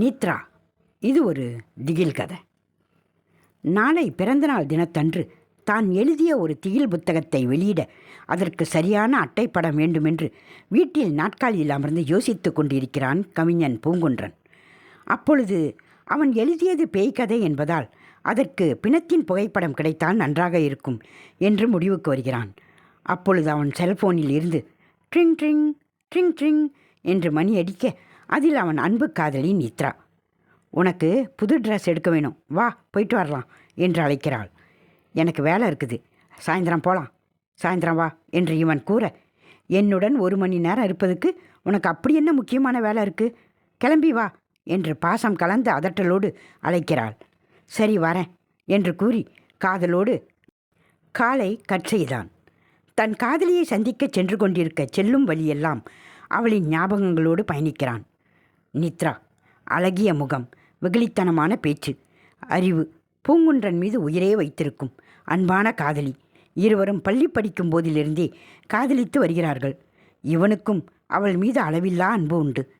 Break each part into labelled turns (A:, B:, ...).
A: நீத்ரா. இது ஒரு திகில் கதை. நாளை பிறந்தநாள் தினத்தன்று தான் எழுதிய ஒரு திகில் புத்தகத்தை வெளியிட அதற்கு சரியான அட்டைப்படம் வேண்டுமென்று வீட்டில் நாட்காலியில் அமர்ந்து யோசித்துக் கொண்டிருக்கிறான் கவிஞன் பூங்குன்றன். அப்பொழுது அவன் எழுதியது பேய் கதை என்பதால் அதற்கு பிணத்தின் புகைப்படம் கிடைத்தால் நன்றாக இருக்கும் என்று முடிவுக்கு வருகிறான். அப்பொழுது அவன் செல்போனில் இருந்து ட்ரிங் ட்ரிங் ட்ரிங் ட்ரிங் என்று மணி அடிக்க அதில் அவன் அன்பு காதலி நித்ரா. உனக்கு புது ட்ரெஸ் எடுக்க வேணும். வா போயிட்டு வரலாம் என்று அழைக்கிறாள். எனக்கு வேலை இருக்குது. சாயந்தரம் போகலாம் சாயந்தரம் வா என்று இவன் கூற. என்னுடன் ஒரு மணி நேரம் இருப்பதுக்கு உனக்கு அப்படி என்ன முக்கியமான வேலை இருக்குது கிளம்பி வா என்று பாசம் கலந்த அதட்டலோடு அழைக்கிறாள். சரி வரேன் என்று கூறி காதலோடு காலை கட் செய்தான். தன் காதலியை சந்திக்கச் சென்று கொண்டிருக்க செல்லும் வழியெல்லாம் அவளின் ஞாபகங்களோடு பயணிக்கிறான். நித்ரா. அழகிய முகம். வெகுளித்தனமான பேச்சு. அறிவு. பூங்குன்றன் மீது உயிரே வைத்திருக்கும். அன்பான காதலி. இருவரும் பள்ளி படிக்கும் போதிலிருந்தே காதலித்து வருகிறார்கள். இவனுக்கும் அவள் மீது அளவில்லா அன்பு உண்டு.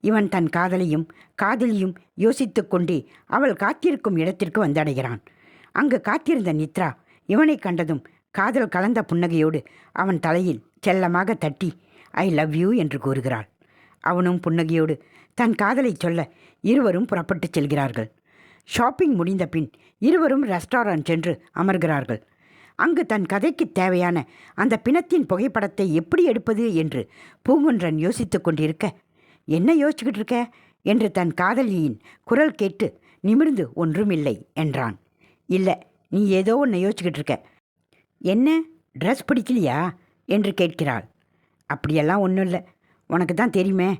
A: இவன் தன் காதலையும் காதலியும் யோசித்து கொண்டே அவள் காத்திருக்கும் இடத்திற்கு வந்தடைகிறான். அங்கு காத்திருந்த நித்ரா இவனை கண்டதும் காதல் கலந்த புன்னகையோடு அவன் தலையில் செல்லமாக தட்டி ஐ லவ் யூ என்று கூறுகிறாள். அவனும் புன்னகையோடு தன் காதலை சொல்ல இருவரும் புறப்பட்டுச் செல்கிறார்கள். ஷாப்பிங் முடிந்த பின் இருவரும் ரெஸ்டாரண்ட் சென்று அமர்கிறார்கள். அங்கு தன் கதைக்கு தேவையான அந்த பிணத்தின் புகைப்படத்தை எப்படி எடுப்பது என்று பூங்குன்றன் யோசித்து கொண்டிருக்க என்ன யோசிச்சுக்கிட்டு இருக்க? என்று தன் காதலியின் குரல் கேட்டு நிமிர்ந்து ஒன்றுமில்லை என்றான். இல்லை நீ ஏதோ ஒன்று யோசிச்சுக்கிட்டு இருக்க. என்ன? ட்ரெஸ் பிடிக்கலையா? என்று கேட்கிறாள். அப்படியெல்லாம் ஒன்றும் இல்லை. உனக்கு தான் தெரியுமே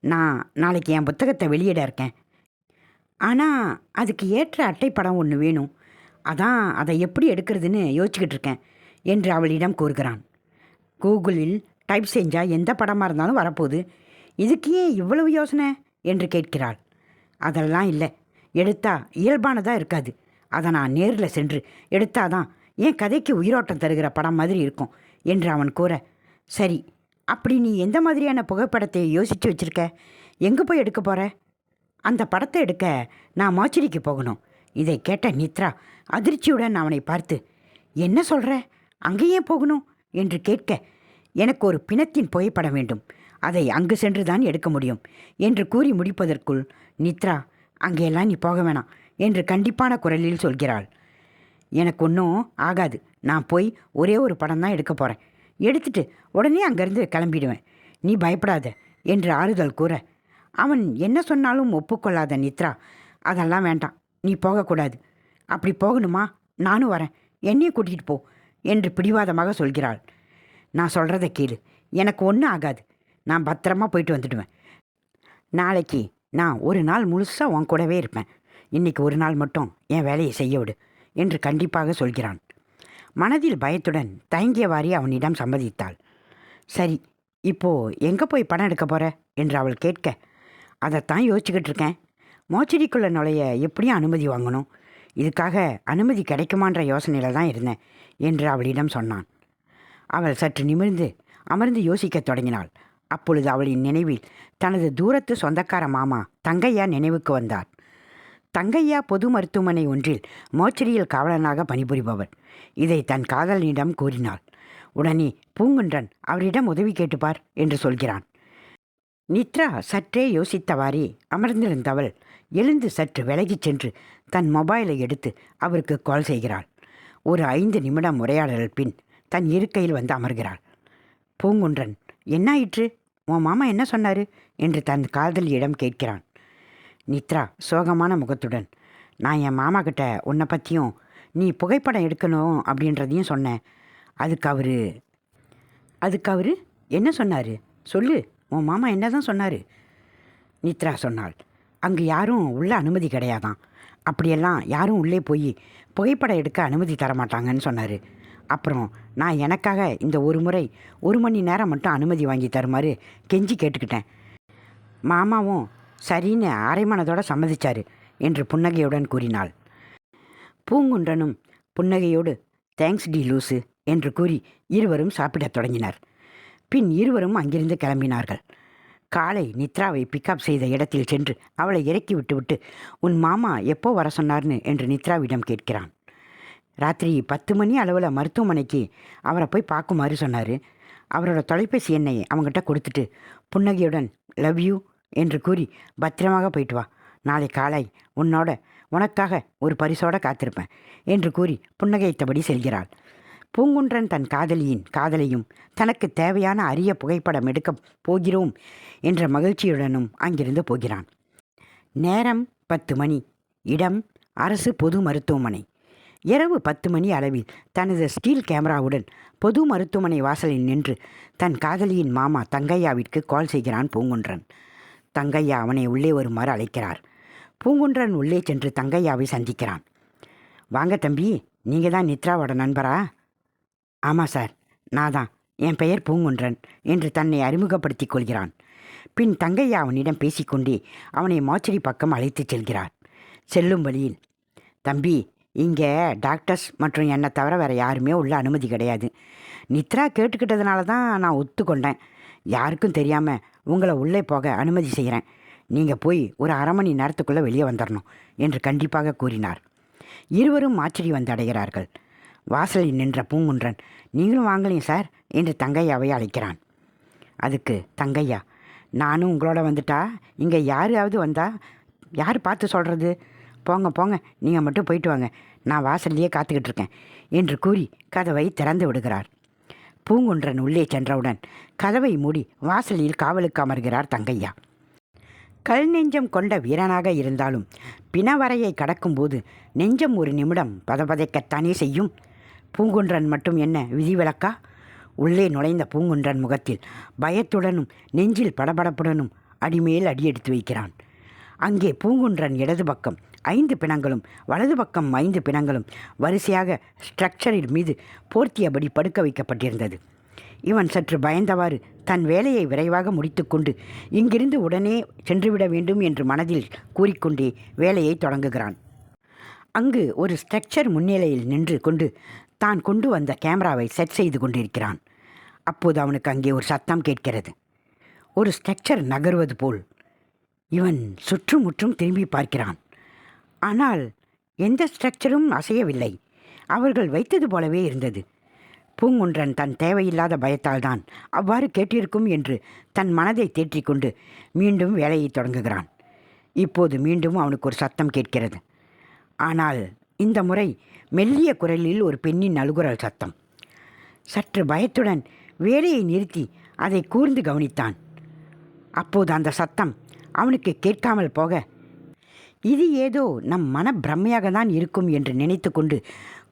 A: நான் நாளைக்கு என் புத்தகத்தை வெளியிட இருக்கேன். ஆனால் அதுக்கு ஏற்ற அட்டைப்படம் ஒன்று வேணும். அதான் அதை எப்படி எடுக்கிறதுன்னு யோசிச்சுக்கிட்டு இருக்கேன் என்று அவளிடம் கூறுகிறான். கூகுளில் டைப் செஞ்சால் எந்த படமாக இருந்தாலும் வரப்போகுது. இதுக்கு ஏன் இவ்வளவு யோசனை? என்று கேட்கிறாள். அதெல்லாம் இல்லை. எடுத்தா இயல்பானதாக இருக்காது. அதை நான் நேரில் சென்று எடுத்தாதான் என் கதைக்கு உயிரோட்டம் தருகிற படம் மாதிரி இருக்கும் என்று அவன் கூற சரி அப்படி நீ எந்த மாதிரியான புகைப்படத்தை யோசித்து வச்சிருக்க? எங்கே போய் எடுக்க போகிற அந்த படத்தை எடுக்க நான் மாச்சரிக்கு போகணும். இதை கேட்ட நித்ரா அதிர்ச்சியுடன் அவனை பார்த்து என்ன சொல்கிற அங்கேயே போகணும்? என்று கேட்க எனக்கு ஒரு பிணத்தின் புகைப்படம் வேண்டும். அதை அங்கு சென்று தான் எடுக்க முடியும் என்று கூறி முடிப்பதற்குள் நித்ரா அங்கேயெல்லாம் நீ போக வேணாம் என்று கண்டிப்பான குரலில் சொல்கிறாள். எனக்கு ஒன்றும் ஆகாது. நான் போய் ஒரே ஒரு படம் தான் எடுக்க போகிறேன் எடுத்துட்டு உடனே அங்கேருந்து கிளம்பிடுவேன். நீ பயப்படாத என்று ஆறுதல் கூற. அவன் என்ன சொன்னாலும் ஒப்புக்கொள்ளாத நித்ரா. அதெல்லாம் வேண்டாம். நீ போகக்கூடாது. அப்படி போகணுமா? நானும் வரேன். என்னையும் கூட்டிகிட்டு போ என்று பிடிவாதமாக சொல்கிறாள். நான் சொல்கிறத கேளு. எனக்கு ஒன்றும் ஆகாது. நான் பத்திரமா போயிட்டு வந்துடுவேன். நாளைக்கு நான் ஒரு நாள் முழுசாக உன் கூடவே இருப்பேன். இன்னைக்கு ஒரு நாள் மட்டும் என் வேலையை செய்ய விடு என்று கண்டிப்பாக சொல்கிறான். மனதில் பயத்துடன் தயங்கியவாறே அவனிடம் சம்மதித்தாள். சரி இப்போ எங்கே போய் படம் எடுக்க போற? என்று அவள் கேட்க அதைத்தான் யோசிச்சுக்கிட்டு இருக்கேன். மோச்சடிக்குள்ளே நுழைய எப்படியும் அனுமதி வாங்கணும். இதுக்காக அனுமதி கிடைக்குமான்ற யோசனையில் தான் இருந்தேன் என்று அவளிடம் சொன்னான். அவள் சற்று நிமிர்ந்து அமர்ந்து யோசிக்கத் தொடங்கினாள். அப்பொழுது அவளின் நினைவில் தனது தூரத்து சொந்தக்கார மாமா தங்கையா நினைவுக்கு வந்தார். தங்கையா பொது மருத்துவமனை ஒன்றில் மோச்சரியில் காவலனாக பணிபுரிபவர். இதை தன் காதலனிடம் கூறினாள். உடனே பூங்குன்றன் அவரிடம் உதவி கேட்டுப்பார் என்று சொல்கிறான். நித்ரா சற்றே யோசித்தவாறே அமர்ந்திருந்தவள் எழுந்து சற்று விலகிச் சென்று தன் மொபைலை எடுத்து அவருக்கு கால் செய்கிறாள். ஒரு ஐந்து நிமிடம் உரையாடல் பின் தன் இருக்கையில் வந்து அமர்கிறாள். பூங்குன்றன் என்னாயிற்று உன் மாமா என்ன சொன்னார்? என்று தன் காதலியிடம் கேட்கிறான். நித்ரா சோகமான முகத்துடன் நான் என் மாமா கிட்ட உன்னை பற்றியும் நீ புகைப்படம் எடுக்கணும் அப்படின்றதையும் சொன்னேன். அதுக்கு அவரு அதுக்கு அவரு என்ன சொன்னார்? சொல்லு உன் மாமா என்ன தான் சொன்னார்? நித்ரா சொன்னாள் அங்கு யாரும் உள்ள அனுமதி கிடையாதான். அப்படியெல்லாம் யாரும் உள்ளே போய் புகைப்படம் எடுக்க அனுமதி தர மாட்டாங்கன்னு சொன்னார். அப்புறம் நான் எனக்காக இந்த ஒரு முறை ஒரு மணி நேரம் மட்டும் அனுமதி வாங்கி தருமாறு கெஞ்சி கேட்டுக்கிட்டேன். மாமாவும் சரின்னு அரைமனதோட சம்மதிச்சாரு என்று புன்னகையுடன் கூறினாள். பூங்குன்றனும் புன்னகையோடு தேங்க்ஸ் டி லூசு என்று கூறி இருவரும் சாப்பிடத் தொடங்கினர். பின் இருவரும் அங்கிருந்து கிளம்பினார்கள். காலை நித்ராவை பிக்கப் செய்த இடத்தில் சென்று அவளை இறக்கி விட்டுவிட்டு உன் மாமா எப்போ வர சொன்னார்னு? என்று நித்ராவிடம் கேட்கிறான். ராத்திரி பத்து மணி அளவில் மருத்துவமனைக்கு அவரை போய் பார்க்குமாறு சொன்னார். அவரோட தொலைபேசி எண்ணை அவங்ககிட்ட கொடுத்துட்டு புன்னகையுடன் லவ் யூ என்று கூறி பத்திரமாக போயிட்டு வா. நாளை காலை உன்னோட உனக்காக ஒரு பரிசோட காத்திருப்பேன் என்று கூறி புன்னகைத்தபடி செல்கிறாள். பூங்குன்றன் தன் காதலியின் காதலையும் தனக்கு தேவையான அரிய புகைப்படம் எடுக்கப் போகிறோம் என்ற மகிழ்ச்சியுடனும் அங்கிருந்து போகிறான். நேரம் பத்து மணி. இடம் அரசு பொது மருத்துவமனை. இரவு பத்து மணி அளவில் தனது ஸ்டீல் கேமராவுடன் பொது மருத்துவமனை வாசலில் நின்று தன் காதலியின் மாமா தங்கையாவிற்கு கால் செய்கிறான் பூங்குன்றன். தங்கையா அவனை உள்ளே வருமாறு அழைக்கிறார். பூங்குன்றன் உள்ளே சென்று தங்கையாவை சந்திக்கிறான். வாங்க தம்பி நீங்கள் தான் நித்ராவோட நண்பரா? ஆமாம் சார் நான் தான். என் பெயர் பூங்குன்றன் என்று தன்னை அறிமுகப்படுத்திக் கொள்கிறான். பின் தங்கையா அவனிடம் பேசிக்கொண்டே அவனை மாச்சரி பக்கம் அழைத்துச் செல்கிறார். செல்லும் வழியில் தம்பி இங்கே டாக்டர்ஸ் மற்றும் என்னை தவிர வேறு யாருமே உள்ள அனுமதி கிடையாது. நித்ரா கேட்டுக்கிட்டதுனால தான் நான் ஒத்துக்கொண்டேன். யாருக்கும் தெரியாமல் உங்களை உள்ளே போக அனுமதி செய்கிறேன். நீங்கள் போய் ஒரு அரை மணி நேரத்துக்குள்ளே வெளியே வந்துடணும் என்று கண்டிப்பாக கூறினார். இருவரும் ஆச்சரி வந்து அடைகிறார்கள் வாசலில் நின்ற பூங்குன்றன் நீங்களும் வாங்கலையும் சார் என்று தங்கையாவை அழைக்கிறான். அதுக்கு தங்கையா நானும் உங்களோட வந்துட்டா? இங்கே யாராவது வந்தால் யார் பார்த்து சொல்கிறது போங்க போங்க நீங்கள் மட்டும் போயிட்டு வாங்க. நான் வாசல்லையே காத்துக்கிட்டு இருக்கேன் என்று கூறி கதவை திறந்து விடுகிறார். பூங்குன்றன் உள்ளே சென்றவுடன் கதவை மூடி வாசலில் காவலுக்கு அமர்கிறார் தங்கையா. கல் நெஞ்சம் கொண்ட வீரனாக இருந்தாலும் பிணவரையை கடக்கும்போது நெஞ்சம் ஒரு நிமிடம் பதபதைக்கத்தானே செய்யும். பூங்குன்றன் மட்டும் என்ன விதிவிலக்கா உள்ளே நுழைந்த பூங்குன்றன் முகத்தில் பயத்துடனும் நெஞ்சில் படபடப்புடனும் அடிமேல் அடியெடுத்து வைக்கிறான். அங்கே பூங்குன்றன் இடது பக்கம் ஐந்து பிணங்களும் வலது பக்கம் ஐந்து பிணங்களும் வரிசையாக ஸ்ட்ரக்சரின் மீது போர்த்தியபடி படுக்க வைக்கப்பட்டிருந்தது. இவன் சற்று பயந்தவாறு தன் வேலையை விரைவாக முடித்துக்கொண்டு இங்கிருந்து உடனே சென்றுவிட வேண்டும் என்று மனதில் கூறிக்கொண்டே வேலையை தொடங்குகிறான். அங்கு ஒரு ஸ்ட்ரக்சர் முன்னிலையில் நின்று கொண்டு தான் கொண்டு வந்த கேமராவை செட் செய்து கொண்டிருக்கிறான். அப்போது அவனுக்கு அங்கே ஒரு சத்தம் கேட்கிறது. ஒரு ஸ்ட்ரக்சர் நகர்வது போல். இவன் சுற்றுமுற்றும் திரும்பி பார்க்கிறான். ஆனால் எந்த ஸ்ட்ரக்சரும் அசையவில்லை. அவர்கள் வைத்தது போலவே இருந்தது. பூங்குன்றன் தன் தேவையில்லாத பயத்தால் தான் அவ்வாறு கேட்டிருக்கும் என்று தன் மனதை தேற்றிக்கொண்டு மீண்டும் வேலையை தொடங்குகிறான். இப்போது மீண்டும் அவனுக்கு ஒரு சத்தம் கேட்கிறது. ஆனால் இந்த முறை மெல்லிய குரலில் ஒரு பெண்ணின் அழுகுரல் சத்தம். சற்று பயத்துடன் வேலையை நிறுத்தி அதை கூர்ந்து கவனித்தான். அப்போது அந்த சத்தம் அவனுக்கு கேட்காமல் போக இது ஏதோ நம் மன பிரம்மையாக தான் இருக்கும் என்று நினைத்து கொண்டு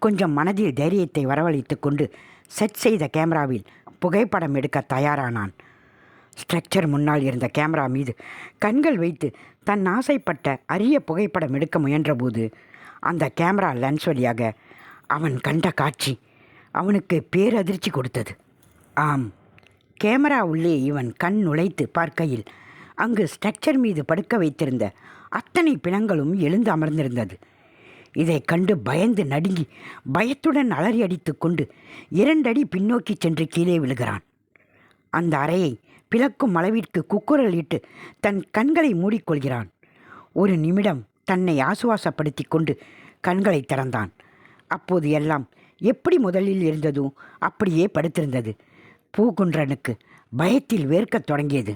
A: கொஞ்சம் மனதில் தைரியத்தை வரவழைத்து கொண்டு செட் செய்த கேமராவில் புகைப்படம் எடுக்க தயாரானான். ஸ்ட்ரக்சர் முன்னால் இருந்த கேமரா மீது கண்கள் வைத்து தன் ஆசைப்பட்ட அரிய புகைப்படம் எடுக்க முயன்றபோது அந்த கேமரா லென்ஸ் வழியாக அவன் கண்ட காட்சி அவனுக்கு பேரதிர்ச்சி கொடுத்தது. ஆம் கேமரா உள்ளே இவன் கண் நுழைத்து பார்க்கையில் அங்கு ஸ்ட்ரக்சர் மீது படுக்க வைத்திருந்த அத்தனை பிணங்களும் எழுந்து அமர்ந்திருந்தது. இதை கண்டு பயந்து நடுங்கி பயத்துடன் அலறி அடித்து கொண்டு இரண்டடி பின்னோக்கி சென்று கீழே விழுகிறான். அந்த அறையை பிளக்கும் அளவிற்கு குக்குரல் இட்டு தன் கண்களை மூடிக்கொள்கிறான். ஒரு நிமிடம் தன்னை ஆசுவாசப்படுத்தி கொண்டு கண்களை திறந்தான். அப்போது எல்லாம் எப்படி முதலில் இருந்ததோ அப்படியே படுத்திருந்தது. பூகுன்றனுக்கு பயத்தில் வேர்க்கத் தொடங்கியது.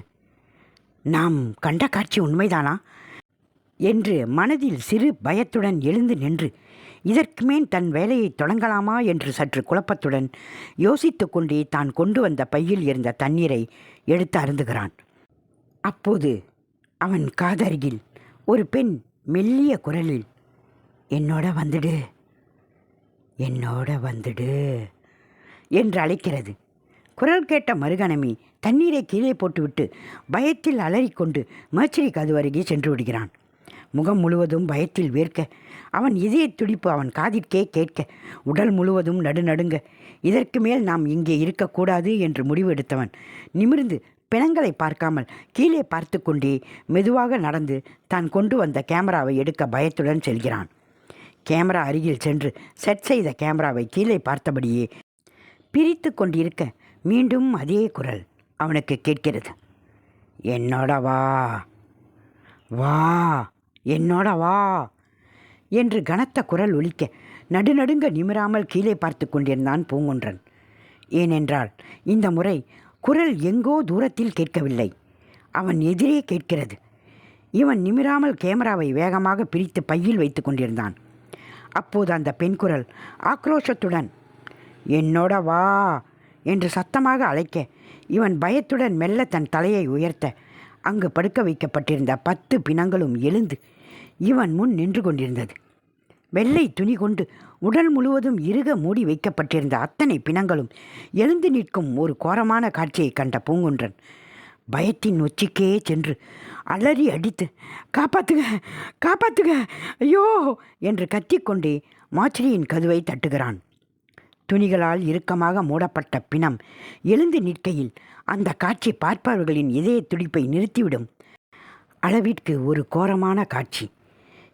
A: நாம் கண்ட காட்சி உண்மைதானா? என்று மனதில் சிறு பயத்துடன் எழுந்து நின்று இதற்கு மேல் தன் வேலையை தொடங்கலாமா? என்று சற்று குழப்பத்துடன் யோசித்து கொண்டே தான் கொண்டு வந்த பையில் இருந்த தண்ணீரை எடுத்து அருந்துகிறான். அப்போது அவன் காதருகில் ஒரு பெண் மெல்லிய குரலில் என்னோட வந்துடு என்னோட வந்துடு என்று அழைக்கிறது. குரல் கேட்ட மருகணமி தண்ணீரை கீழே போட்டுவிட்டு பயத்தில் அலறிக்கொண்டு மேச்சரி கது அருகே சென்று விடுகிறான். முகம் முழுவதும் பயத்தில் வேர்க்க. அவன் இதய துடிப்பு அவன் காதிற்கே கேட்க. உடல் முழுவதும் நடுநடுங்க இதற்கு மேல் நாம் இங்கே இருக்கக்கூடாது என்று முடிவெடுத்தவன். நிமிர்ந்து பிணங்களை பார்க்காமல் கீழே பார்த்து கொண்டே மெதுவாக நடந்து தான் கொண்டு வந்த கேமராவை எடுக்க பயத்துடன் செல்கிறான். கேமரா அருகில் சென்று செட் செய்த கேமராவை கீழே பார்த்தபடியே பிரித்து கொண்டிருக்க மீண்டும் அதே குரல் அவனுக்கு கேட்கிறது. என்னோட வா. வா. என்னோட வா என்று கனத்த குரல் ஒலிக்க நடுநடுங்க நிமிராமல் கீழே பார்த்து கொண்டிருந்தான் பூங்குன்றன். ஏனென்றால் இந்த முறை குரல் எங்கோ தூரத்தில் கேட்கவில்லை. அவன் எதிரே கேட்கிறது. இவன் நிமிராமல் கேமராவை வேகமாக பிரித்து பையில் வைத்து கொண்டிருந்தான். அப்போது அந்த பெண் குரல் ஆக்ரோஷத்துடன் என்னோட வா என்று சத்தமாக அழைக்க இவன் பயத்துடன் மெல்ல தன் தலையை உயர்த்த அங்கு படுக்க வைக்கப்பட்டிருந்த பத்து பிணங்களும் எழுந்து இவன் முன் நின்று கொண்டிருந்தது. வெள்ளை துணி கொண்டு உடல் முழுவதும் இறுக மூடி வைக்கப்பட்டிருந்த அத்தனை பிணங்களும் எழுந்து நிற்கும் ஒரு கோரமான காட்சியை கண்ட பூங்குன்றன் பயத்தின் உச்சிக்கே சென்று அலறி அடித்து காப்பாத்துக காப்பாத்துக ஐயோ! என்று கத்திக்கொண்டே மாச்சிரியின் கதுவை தட்டுகிறான். துணிகளால் இறுக்கமாக மூடப்பட்ட பிணம் எழுந்து நிற்கையில் அந்த காட்சி பார்ப்பவர்களின் இதய துடிப்பை நிறுத்திவிடும் அளவிற்கு ஒரு கோரமான காட்சி.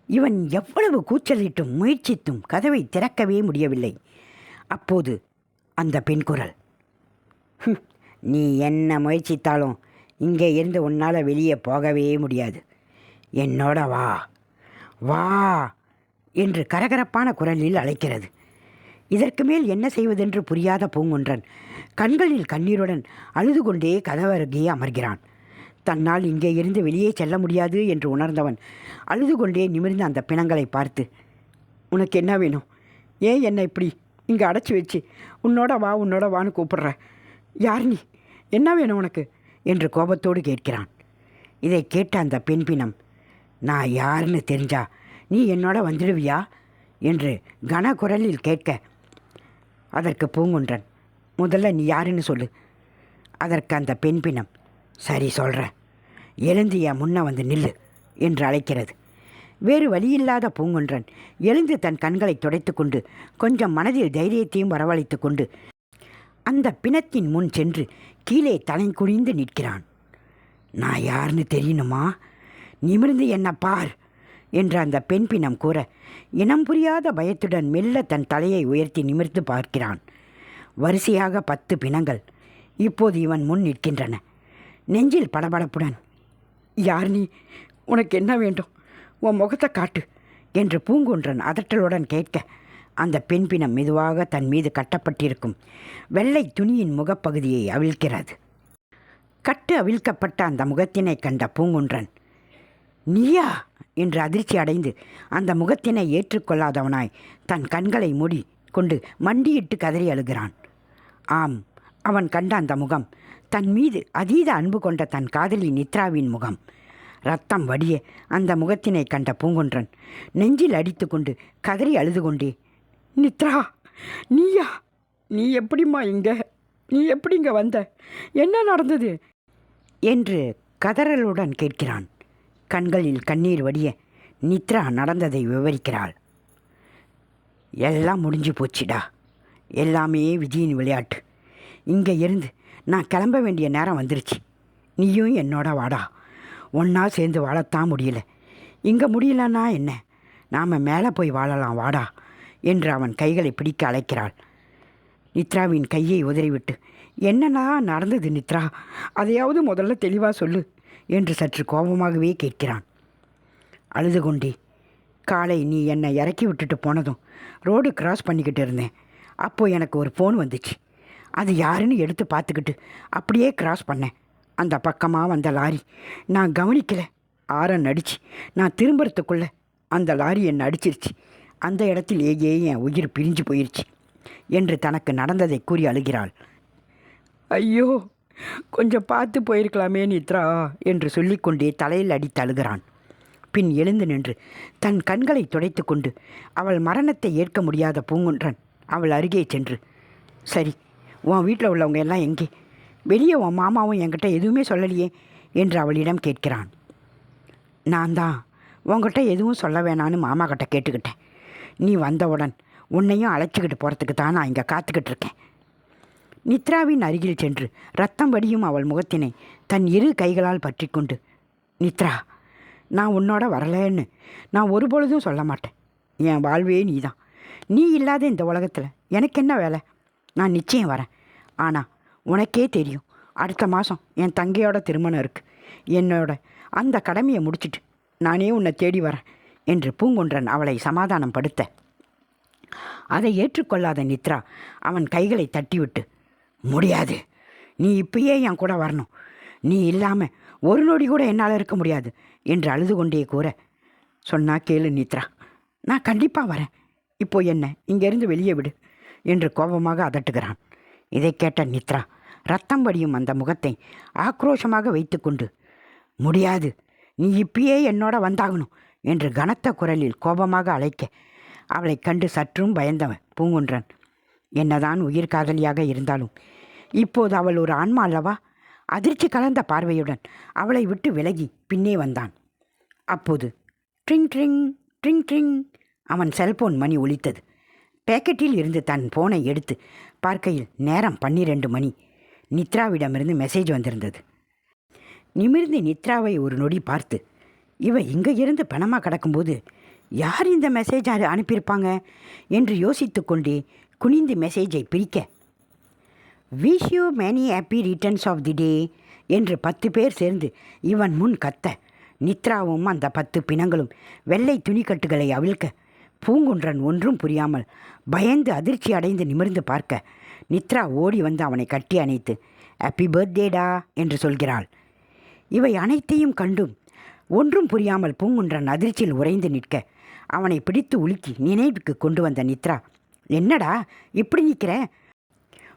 A: இவன் எவ்வளவு கூச்சலிட்டும் முயற்சித்தும் கதவை திறக்கவே முடியவில்லை. அப்போது அந்த பெண் குரல் "ஹும், நீ என்ன முயற்சித்தாலும் இங்கே இருந்து உன்னால் வெளியே போகவே முடியாது. என்னோட வா வா என்று கரகரப்பான குரலில் அழைக்கிறது. இதற்கு மேல் என்ன செய்வதென்று புரியாத பூங்குன்றன் கண்களில் கண்ணீருடன் அழுது கொண்டே கதவருகே அமர்கிறான். தன்னால் இங்கே இருந்து வெளியே செல்ல முடியாது என்று உணர்ந்தவன் அழுது கொண்டே நிமிர்ந்த அந்த பிணங்களை பார்த்து உனக்கு என்ன வேணும்? ஏன் என்னை இப்படி இங்கே அடைச்சி வச்சு? உன்னோட வா உன்னோட வான்னு கூப்பிடுற. யார் நீ? என்ன வேணும் உனக்கு? என்று கோபத்தோடு கேட்கிறான். இதை கேட்ட அந்த பெண் பிணம் நான் யாருன்னு தெரிஞ்சா நீ என்னோட வந்துடுவியா? என்று கனகுரலில் கேட்க அதற்கு பூங்குன்றன். முதல்ல நீ யாருன்னு சொல்லு. அதற்கு அந்த பெண் பிணம் சரி சொல்கிறேன் எழுந்து என் முன்ன வந்து நில்லு என்று அழைக்கிறது. வேறு வழியில்லாத பூங்குன்றன் எழுந்து தன் கண்களை துடைத்து கொண்டு கொஞ்சம் மனதில் தைரியத்தையும் வரவழைத்து கொண்டு அந்த பிணத்தின் முன் சென்று கீழே தலை குனிந்து நிற்கிறான். நான் யாருன்னு தெரியணுமா? நிமிர்ந்து என்ன பார் என்று அந்த பெண் பிணம் கூற இனம் புரியாத பயத்துடன் மெல்ல தன் தலையை உயர்த்தி நிமிர்ந்து பார்க்கிறான். வரிசையாக பத்து பிணங்கள் இப்போது இவன் முன் நிற்கின்றன. நெஞ்சில் படபடப்புடன் யார் நீ உனக்கு என்ன வேண்டும்? உன் முகத்தை காட்டு என்று பூங்குன்றன் அதட்டலுடன் கேட்க அந்த பெண் பிணம் மெதுவாக தன் மீது கட்டப்பட்டிருக்கும் வெள்ளை துணியின் முகப்பகுதியை அவிழ்க்கிறது. கட்டு அவிழ்க்கப்பட்ட அந்த முகத்தினை கண்ட பூங்குன்றன் நீயா? என்று அதிர்ச்சி அடைந்து அந்த முகத்தினை ஏற்றுக்கொள்ளாதவனாய் தன் கண்களை மூடி கொண்டு மண்டியிட்டு கதறி அழுகிறான். ஆம் அவன் கண்ட அந்த முகம் தன் மீது அதீத அன்பு கொண்ட தன் காதலி நித்ராவின் முகம். ரத்தம் வடிய அந்த முகத்தினை கண்ட பூங்குன்றன் நெஞ்சில் அடித்துக்கொண்டு கதறி அழுது கொண்டே நித்ரா நீயா? நீ எப்படிம்மா இங்க? நீ எப்படி இங்க வந்த? என்ன நடந்தது? என்று கதறலுடன் கேட்கிறான். கண்களில் கண்ணீர் வடிய நித்ரா நடந்ததை விவரிக்கிறாள். எல்லாம் முடிஞ்சு போச்சுடா. எல்லாமே விதியின் விளையாட்டு. இங்கே இருந்து நான் கிளம்ப வேண்டிய நேரம் வந்துருச்சு. நீயும் என்னோட வாடா. ஒன்றா சேர்ந்து வாழத்தான் முடியல. இங்கே முடியலன்னா என்ன? நாம் மேலே போய் வாழலாம் வாடா என்று அவன் கைகளை பிடிக்க அழைக்கிறாள். நித்ராவின் கையை உதறிவிட்டு என்னன்னா நடந்தது நித்ரா? அதையாவது முதல்ல தெளிவாக சொல்லு என்று சற்று கோபமாகவே கேட்கிறான். அழுது கொண்டே காலை நீ என்னை இறக்கி விட்டுட்டு போனதும் ரோடு கிராஸ் பண்ணிக்கிட்டு இருந்தேன். அப்போது எனக்கு ஒரு ஃபோன் வந்துச்சு. அது யாருன்னு எடுத்து பார்த்துக்கிட்டு அப்படியே கிராஸ் பண்ணேன். அந்த பக்கமாக வந்த லாரி. நான் கவனிக்கலை. ஆரன் அடிச்சு நான் திரும்புறதுக்குள்ளே அந்த லாரி என்னை அடிச்சிருச்சு. அந்த இடத்திலேயே என் உயிர் பிரிஞ்சு போயிருச்சு. என்று தனக்கு நடந்ததை கூறி அழுகிறாள். ஐயோ கொஞ்சம் பார்த்து போயிருக்கலாமே நித்ரா என்று சொல்லிக்கொண்டே தலையில் அடித்து அழுகிறான். பின் எழுந்து நின்று தன் கண்களை துடைத்து கொண்டு அவள் மரணத்தை ஏற்க முடியாத பூங்குன்றன் அவள் அருகே சென்று சரி உன் வீட்டில் உள்ளவங்க எல்லாம் எங்கே? வெளியே உன் மாமாவும் என்கிட்ட எதுவுமே சொல்லலையே என்று அவளிடம் கேட்கிறான். நான் தான். உங்ககிட்ட எதுவும் சொல்ல வேணான்னு மாமா கிட்ட கேட்டுக்கிட்டேன். நீ வந்தவுடன் உன்னையும் அழைச்சிக்கிட்டு போகிறதுக்கு தான் நான் இங்கே காத்துக்கிட்டு இருக்கேன். நித்ராவின் அருகில் சென்று ரத்தம் வடியும் அவள் முகத்தினை தன் இரு கைகளால் பற்றி கொண்டு நித்ரா நான் உன்னோட வரலன்னு நான் ஒரு பொழுதும் சொல்ல மாட்டேன். என் வாழ்வே நீ தான் நீ இல்லாத இந்த உலகத்தில் எனக்கு என்ன வேலை? நான் நிச்சயம் வரேன். ஆனால் உனக்கே தெரியும் அடுத்த மாதம் என் தங்கையோட திருமணம் இருக்குது என்னோட அந்த கடமையை முடிச்சிட்டு நானே உன்னை தேடி வரேன் என்று பூங்குன்றன் அவளை சமாதானம் படுத்த. அதை ஏற்றுக்கொள்ளாத நித்ரா அவன் கைகளை தட்டிவிட்டு முடியாது. நீ இப்பயே என் கூட வரணும். நீ இல்லாமல் ஒரு நொடி கூட என்னால் இருக்க முடியாது என்று அழுது கொண்டே கூற. சொன்னா கேளு நித்ரா நான் கண்டிப்பாக வரேன். இப்போ என்ன? இங்கேருந்து வெளியே விடு. என்று கோபமாக அதட்டுகிறான். இதை கேட்ட நித்ரா ரத்தம் வடியும் அந்த முகத்தை ஆக்ரோஷமாக வைத்துக்கொண்டு முடியாது. நீ இப்பயே என்னோட வந்தாகணும் என்று கனத்த குரலில் கோபமாக அழைக்க அவளைக் கண்டு சற்றும் பயந்தவன் பூங்குன்றன். என்னதான் உயிர் காதலியாக இருந்தாலும் இப்போது அவள் ஒரு ஆன்மா அல்லவா? அதிர்ச்சி கலந்த பார்வையுடன் அவளை விட்டு விலகி பின்னே வந்தான். அப்போது ட்ரிங் ட்ரிங் ட்ரிங் ட்ரிங் அவன் செல்போன் மணி ஒலித்தது. பேக்கெட்டில் இருந்து தன் போனை எடுத்து பார்க்கையில் நேரம் பன்னிரண்டு மணி. நித்ராவிடமிருந்து மெசேஜ் வந்திருந்தது. நிமிர்ந்து நித்ராவை ஒரு நொடி பார்த்து இவ இங்கே இருந்து பணமாக கிடக்கும்போது யார் இந்த மெசேஜ் அனுப்பியிருப்பாங்க? என்று யோசித்து கொண்டே குனிந்து மெசேஜை பிரிக்க wish you many happy returns of the day என்று பத்து பேர் சேர்ந்து இவன் முன் கத்த நித்ராவும் அந்த பத்து பிணங்களும் வெள்ளை துணிக்கட்டுகளை அவிழ்க்க பூங்குன்றன் ஒன்றும் புரியாமல் பயந்து அதிர்ச்சி அடைந்து நிமிர்ந்து பார்க்க நித்ரா ஓடி வந்து அவனை கட்டி அணைத்து ஹாப்பி பர்த்டேடா என்று சொல்கிறாள். இவை அனைத்தையும் கண்டும் ஒன்றும் புரியாமல் பூங்குன்றன் அதிர்ச்சியில் உறைந்து நிற்க அவனை பிடித்து உலுக்கி நினைவுக்கு கொண்டு வந்த நித்ரா என்னடா இப்படி நிற்கிற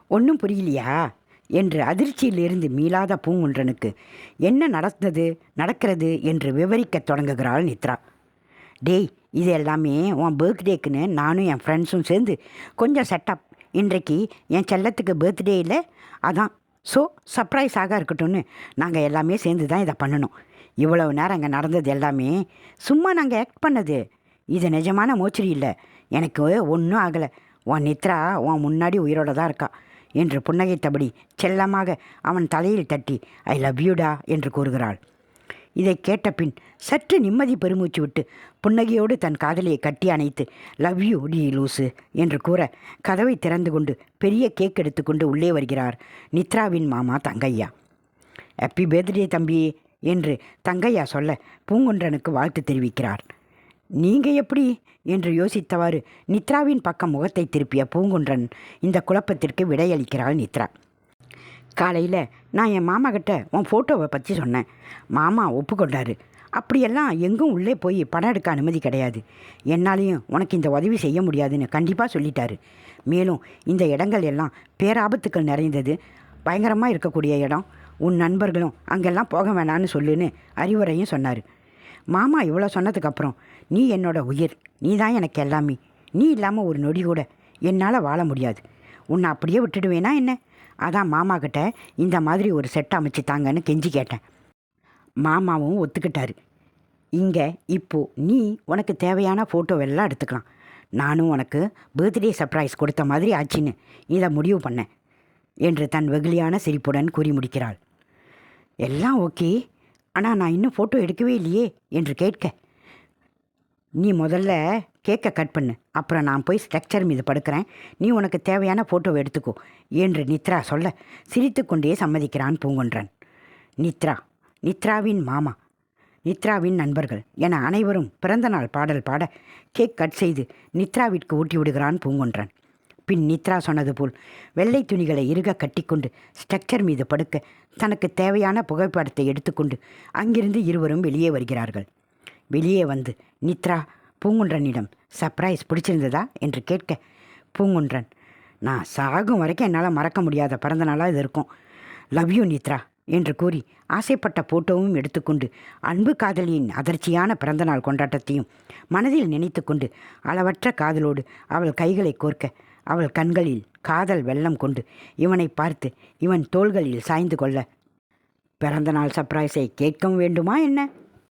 A: ஒன்றும் புரியலையா? என்று அதிர்ச்சியிலிருந்து மீளாத பூங்குன்றனுக்கு என்ன நடந்தது நடக்கிறது? என்று விவரிக்கத் தொடங்குகிறாள் நித்ரா. டேய் இது எல்லாமே உன் பர்த்டேக்குன்னு நானும் என் ஃப்ரெண்ட்ஸும் சேர்ந்து கொஞ்சம் செட்டப் இன்றைக்கு என் செல்லத்துக்கு பர்த்டே இல்லை அதான். ஸோ சர்ப்ரைஸாக இருக்கட்டும்னு நாங்கள் எல்லாமே சேர்ந்து தான் இதை பண்ணணும். இவ்வளவு நேரம் அங்கே நடந்தது எல்லாமே சும்மா நாங்கள் ஆக்ட் பண்ணது. இது நிஜமான மோச்சரி இல்லை. எனக்கு ஒன்றும் ஆகலை. உன் நித்ரா உன் முன்னாடி உயிரோட தான் இருக்கா என்று புன்னகைத்தபடி செல்லமாக அவன் தலையில் தட்டி ஐ லவ் யூடா என்று கூறுகிறாள். இதை கேட்ட பின் சற்று நிம்மதி பெருமூச்சு விட்டு புன்னகையோடு தன் காதலியை கட்டி அணைத்து லவ் யூ டி லூசு என்று கூற கதவை திறந்து கொண்டு பெரிய கேக் எடுத்துக்கொண்டு உள்ளே வருகிறார் நித்ராவின் மாமா தங்கையா. ஹாப்பி பேர்த்டே தம்பி என்று தங்கையா சொல்ல பூங்குன்றனுக்கு வாழ்த்து தெரிவிக்கிறார். நீங்கள் எப்படி? என்று யோசித்தவாறு நித்ராவின் பக்கம் முகத்தை திருப்பிய பூங்குன்றன் இந்த குழப்பத்திற்கு விடையளிக்கிறாள் நித்ரா. காலையில் நான் என் மாமா கிட்ட உன் ஃபோட்டோவை பற்றி சொன்னேன். மாமா ஒப்புக்கொண்டாரு. அப்படியெல்லாம் எங்கும் உள்ளே போய் படம் எடுக்க அனுமதி கிடையாது. என்னாலையும் உனக்கு இந்த உதவி செய்ய முடியாதுன்னு கண்டிப்பாக சொல்லிட்டாரு. மேலும் இந்த இடங்கள் எல்லாம் பேராபத்துக்கள் நிறைந்தது. பயங்கரமாக இருக்கக்கூடிய இடம். உன் நண்பர்களும் அங்கெல்லாம் போக வேணான்னு சொல்லுன்னு அறிவுரையும் சொன்னார். மாமா இவ்வளோ சொன்னதுக்கப்புறம் நீ என்னோட உயிர். நீ தான் எனக்கு எல்லாமே. நீ இல்லாமல் ஒரு நொடி கூட என்னால் வாழ முடியாது. உன்னை அப்படியே விட்டுடுவேனா என்ன? அதான் மாமா கிட்ட இந்த மாதிரி ஒரு செட் அமைச்சு தாங்கன்னு கெஞ்சி கேட்டேன். மாமாவும் ஒத்துக்கிட்டாரு. இங்கே இப்போ நீ உனக்கு தேவையான ஃபோட்டோவெல்லாம் எடுத்துக்கலாம். நானும் உனக்கு பர்த்டே சர்ப்ரைஸ் கொடுத்த மாதிரி ஆச்சுன்னு இதை முடிவு பண்ணேன் என்று தன் வெகுளியான சிரிப்புடன் கூறி முடிக்கிறாள். எல்லாம் ஓகே ஆனால் நான் இன்னும் ஃபோட்டோ எடுக்கவே இல்லையே என்று கேட்க நீ முதல்ல கேக்கை கட் பண்ணு. அப்புறம் நான் போய் ஸ்ட்ரக்சர் மீது படுக்கிறேன். நீ உனக்கு தேவையான ஃபோட்டோவை எடுத்துக்கோ என்று நித்ரா சொல்ல சிரித்துக்கொண்டே சம்மதிக்கிறான் பூங்குன்றன். நித்ரா நித்ராவின் மாமா. நித்ராவின் நண்பர்கள் என அனைவரும் பிறந்தநாள் பாடல் பாட கேக் கட் செய்து நித்ராவிற்கு ஊட்டி விடுகிறான் பூங்குன்றன். பின் நித்ரா சொன்னது போல் வெள்ளை துணிகளை இறுக கட்டிக்கொண்டு ஸ்ட்ரக்சர் மீது படுக்க தனக்கு தேவையான புகைப்படத்தை எடுத்துக்கொண்டு அங்கிருந்து இருவரும் வெளியே வருகிறார்கள். வெளியே வந்து நித்ரா பூங்குன்றனிடம் சர்ப்ரைஸ் பிடிச்சிருந்ததா? என்று கேட்க பூங்குன்றன் நான் சாகும் வரைக்கும் என்னால் மறக்க முடியாத பிறந்த நாளாக இது இருக்கும். லவ் யூ நித்ரா என்று கூறி ஆசைப்பட்ட போட்டோவும் எடுத்துக்கொண்டு அன்பு காதலியின் அதிர்ச்சியான பிறந்தநாள் கொண்டாட்டத்தையும் மனதில் நினைத்துக்கொண்டு அளவற்ற காதலோடு அவள் கைகளை கோர்க்க அவள் கண்களில் காதல் வெள்ளம் கொண்டு இவனை பார்த்து இவன் தோள்களில் சாய்ந்து கொள்ள பிறந்தநாள் சர்ப்ரைஸை கேட்கவும் வேண்டுமா என்ன?